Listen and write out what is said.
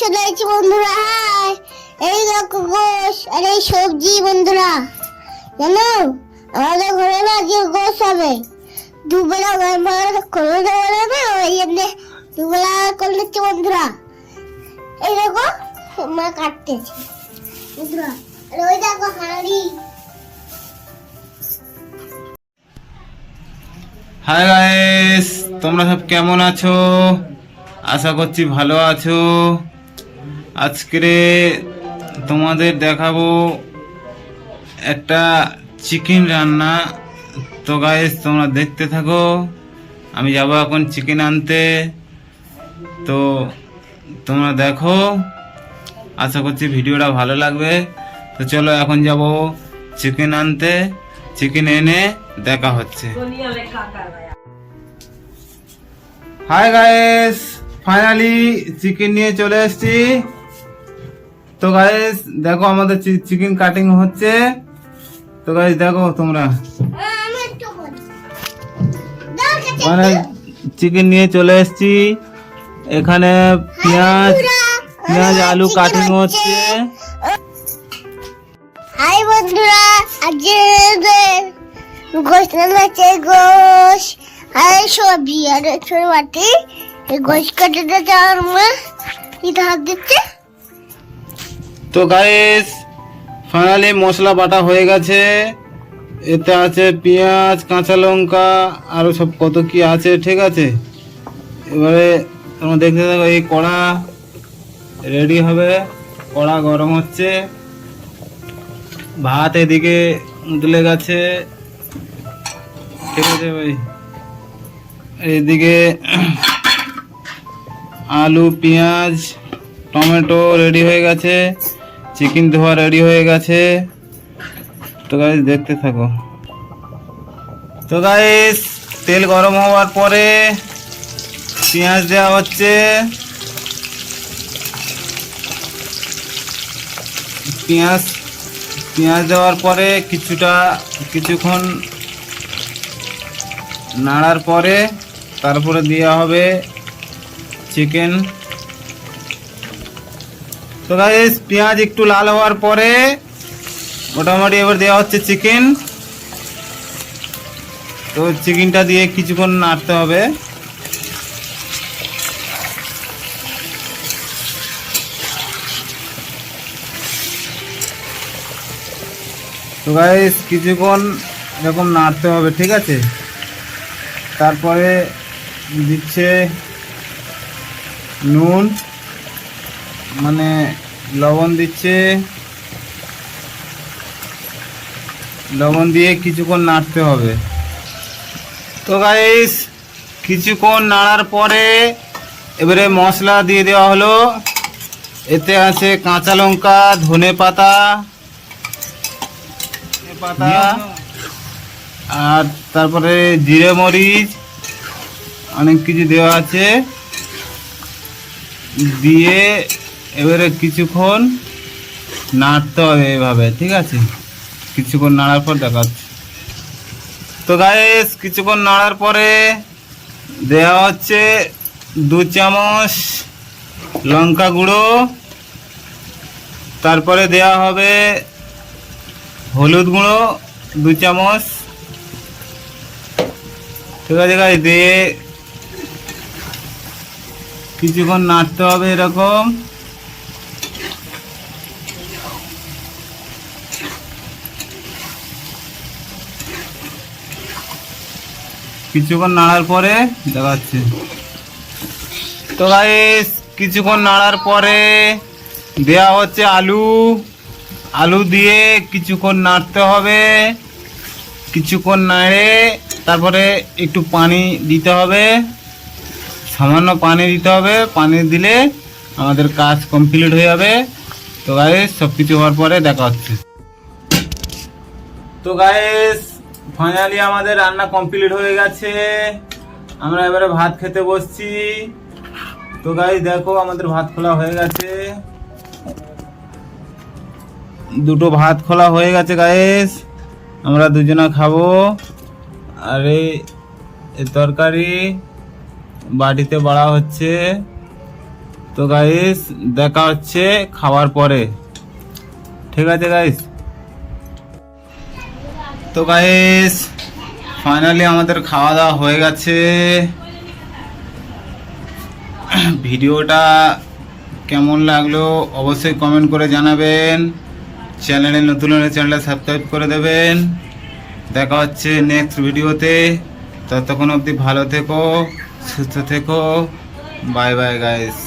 চলে এসেছি বন্ধুরা, হাই। এই দেখো গোস আর এই সবজি বন্ধুরা। জানো? আমাদের ঘরে না আজকে গোস হবে। দুবেলা গরম করে দেওয়া ওই জন্য দুবেলা করে বন্ধুরা। এই দেখো, মা কাটতেছে। বন্ধুরা, আর ওই দেখো হাঁড়ি। হাই গাইস তোমরা সব কেমন আছো? আশা করছি ভালো আছো। আজকে তোমাদের দেখাবো একটা চিকেন রান্না। তো গাইস তোমরা দেখতে থাকো। আমি যাব এখন চিকেন আনতে। তো তোমরা দেখো। আশা করছি ভিডিওটা ভালো লাগবে। তো চলো এখন যাব চিকেন আনতে। চিকেন এনে দেখা হচ্ছে। হাই গাইস ফাইনালি চিকেন নিয়ে চলে এসেছি। তো গাইস দেখো আমাদের চিকেন কাটিং হচ্ছে। তো গাইস দেখো তোমরা। মানে চিকেন নিয়ে চলে এসেছি। এখানে পেঁয়াজ পেঁয়াজ, আলু কাটিং হচ্ছে। হাই বন্ধুরা, আজকে গোশ রান্নাচ্ছে গোশ। আর সবজি আর ছোট বাটি গোশ কাটাতে যাওয়ার মা এটা হাত দিচ্ছে তো গাইস ফাইনালি মশলা বাটা হয়ে গেছে। এতে আছে পেঁয়াজ, কাঁচা লঙ্কা, আরও সব কত কি আছে, ঠিক আছে? এবারে তোমরা দেখতে থাকো, এই কড়া রেডি হবে। কড়া গরম হচ্ছে। ভাত এদিকে উতলে গেছে। ঠিক আছে ভাই। এদিকে আলু, পেঁয়াজ, টমেটো রেডি হয়ে গেছে। চিকেন ধোয়া রেডি হয়ে গেছে। তো গাইস দেখতে থাকো। তো গাইস তেল গরম হওয়ার পরে পেঁয়াজ দেওয়া হচ্ছে। পেঁয়াজ পেঁয়াজ দেওয়ার পরে কিছুটা, কিছুক্ষণ নাড়ার পরে তারপরে দেওয়া হবে চিকেন। তো গাইস পেঁয়াজ একটু লাল হওয়ার পরে মোটামুটি এবার দেওয়া হচ্ছে চিকেন তো চিকেনটা দিয়ে কিছুক্ষণ নাড়তে হবে। তো গাইস কিছুক্ষণ এরকম নাড়তে হবে, ঠিক আছে? তারপরে দিচ্ছে নুন। মানে লবণ দিচ্ছে। লবণ দিয়ে কিছুক্ষণ নাড়তে হবে। তো গাইস কিছুক্ষণ নাড়ার পরে এবারে মশলা দিয়ে দেওয়া হলো। এতে আছে কাঁচা লঙ্কা, ধনে পাতা পাতা, আর তারপরে জিরে মরিচ, অনেক কিছু দেওয়া আছে। দিয়ে এবারে কিছুক্ষণ নাড়তে হবে এভাবে, ঠিক আছে? কিছুক্ষণ নাড়ার পর দেখাচ্ছি। তো গাইস কিছুক্ষণ নাড়ার পরে দেওয়া হচ্ছে দু চামচ লঙ্কা গুঁড়ো। তারপরে দেওয়া হবে হলুদ গুঁড়ো, দু চামচ। ঠিক আছে গাইস দিয়ে কিছুক্ষণ নাড়তে হবে এরকম। কিছুক্ষণ নাড়ার পরে দেখাচ্ছি। তো গাইস কিছুক্ষণ নাড়ার পরে দেয়া হচ্ছে আলু। আলু দিয়ে কিছুক্ষণ নাড়তে হবে। কিছুক্ষণ নাড়ে তারপরে একটু পানি দিতে হবে। সামান্য পানি দিতে হবে। পানি দিলে আমাদের কাজ কমপ্লিট হয়ে যাবে। তো গাইস সব কিছু হওয়ার পরে দেখা হচ্ছে। তো গাইস ফাইনালি আমাদের রান্না কমপ্লিট হয়ে গেছে। আমরা এবারে ভাত খেতে বসছি। তো গাইস দেখো আমাদের ভাত খোলা হয়ে গেছে। দুটো ভাত খোলা হয়ে গেছে গাইস আমরা দুজনা খাব। আর এই তরকারি বাটিতে বাড়া হচ্ছে। তো গাইস দেখা হচ্ছে খাওয়ার পরে। ঠিক আছে গাইস তো গাইস ফাইনালি আমাদের খাওয়া দাওয়া হয়ে গেছে। ভিডিওটা কেমন লাগল অবশ্যই কমেন্ট করে জানাবেন। চ্যানেলে নতুন হলে চ্যানেলটা সাবস্ক্রাইব করে দেবেন। দেখা হচ্ছে নেক্সট ভিডিওতে। ততক্ষণ অবধি ভালো থেকো, সুস্থ থেকো। Bye bye guys